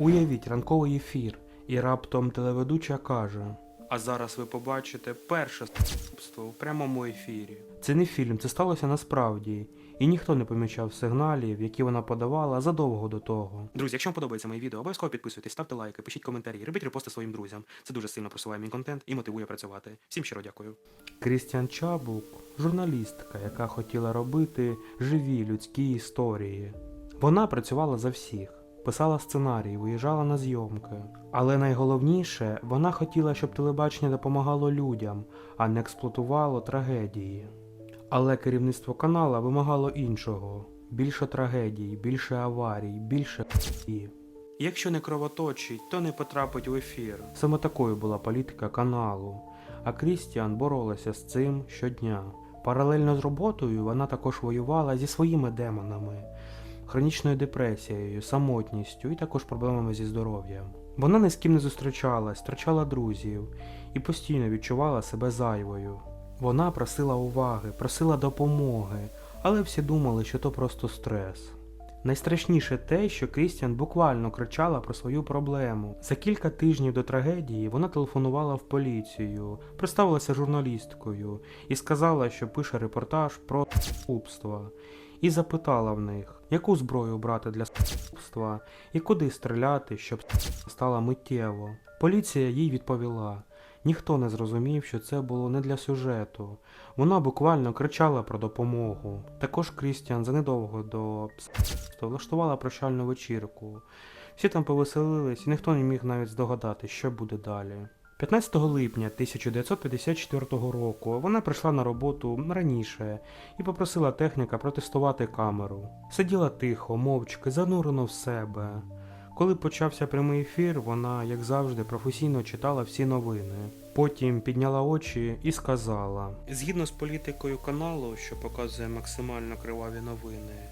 Уявіть ранковий ефір, і раптом телеведуча каже: А зараз ви побачите перше ступство в прямому ефірі. Це не фільм, це сталося насправді, і ніхто не помічав сигналів, які вона подавала задовго до того. Друзі, якщо вам подобається моє відео, обов'язково підписуйтесь, ставте лайки, пишіть коментарі, робіть репости своїм друзям. Це дуже сильно просуває мій контент і мотивує працювати. Всім щиро дякую. Крістіан Чабук, журналістка, яка хотіла робити живі людські історії. Вона працювала за всіх, писала сценарії, виїжджала на зйомки. Але найголовніше, вона хотіла, щоб телебачення допомагало людям, а не експлуатувало трагедії. Але керівництво канала вимагало іншого: більше трагедій, більше аварій, більше. Якщо не кровоточить, то не потрапить в ефір. Саме такою була політика каналу. А Крістіан боролася з цим щодня. Паралельно з роботою вона також воювала зі своїми демонами, хронічною депресією, самотністю і також проблемами зі здоров'ям. Вона ні з ким не зустрічалась, втрачала друзів і постійно відчувала себе зайвою. Вона просила уваги, просила допомоги, але всі думали, що то просто стрес. Найстрашніше те, що Крістіан буквально кричала про свою проблему. За кілька тижнів до трагедії вона телефонувала в поліцію, представилася журналісткою і сказала, що пише репортаж про скупство. І запитала в них, яку зброю брати для скупства і куди стріляти, щоб стала миттєво. Поліція їй відповіла. Ніхто не зрозумів, що це було не для сюжету. Вона буквально кричала про допомогу. Також Крістіан занедовго до пс**ства влаштувала прощальну вечірку. Всі там повеселились, і ніхто не міг навіть здогадати, що буде далі. 15 липня 1954 року вона прийшла на роботу раніше і попросила техніка протестувати камеру. Сиділа тихо, мовчки, занурено в себе. Коли почався прямий ефір, вона, як завжди, професійно читала всі новини. Потім підняла очі і сказала: Згідно з політикою каналу, що показує максимально криваві новини,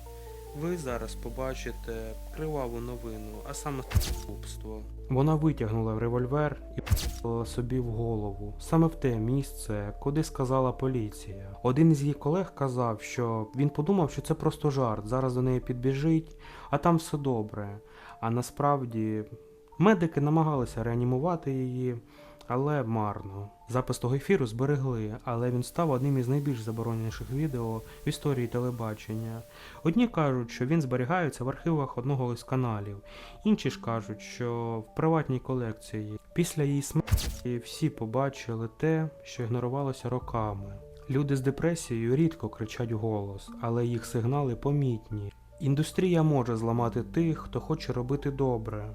ви зараз побачите криваву новину, а саме скупство. Вона витягнула револьвер і пострілила собі в голову, саме в те місце, куди сказала поліція. Один із її колег казав, що він подумав, що це просто жарт, зараз до неї підбіжить, а там все добре. А насправді медики намагалися реанімувати її, але марно. Запис того ефіру зберегли, але він став одним із найбільш забороненіших відео в історії телебачення. Одні кажуть, що він зберігається в архівах одного із каналів, інші ж кажуть, що в приватній колекції. Після її смерті всі побачили те, що ігнорувалося роками. Люди з депресією рідко кричать голос, але їх сигнали помітні. Індустрія може зламати тих, хто хоче робити добре.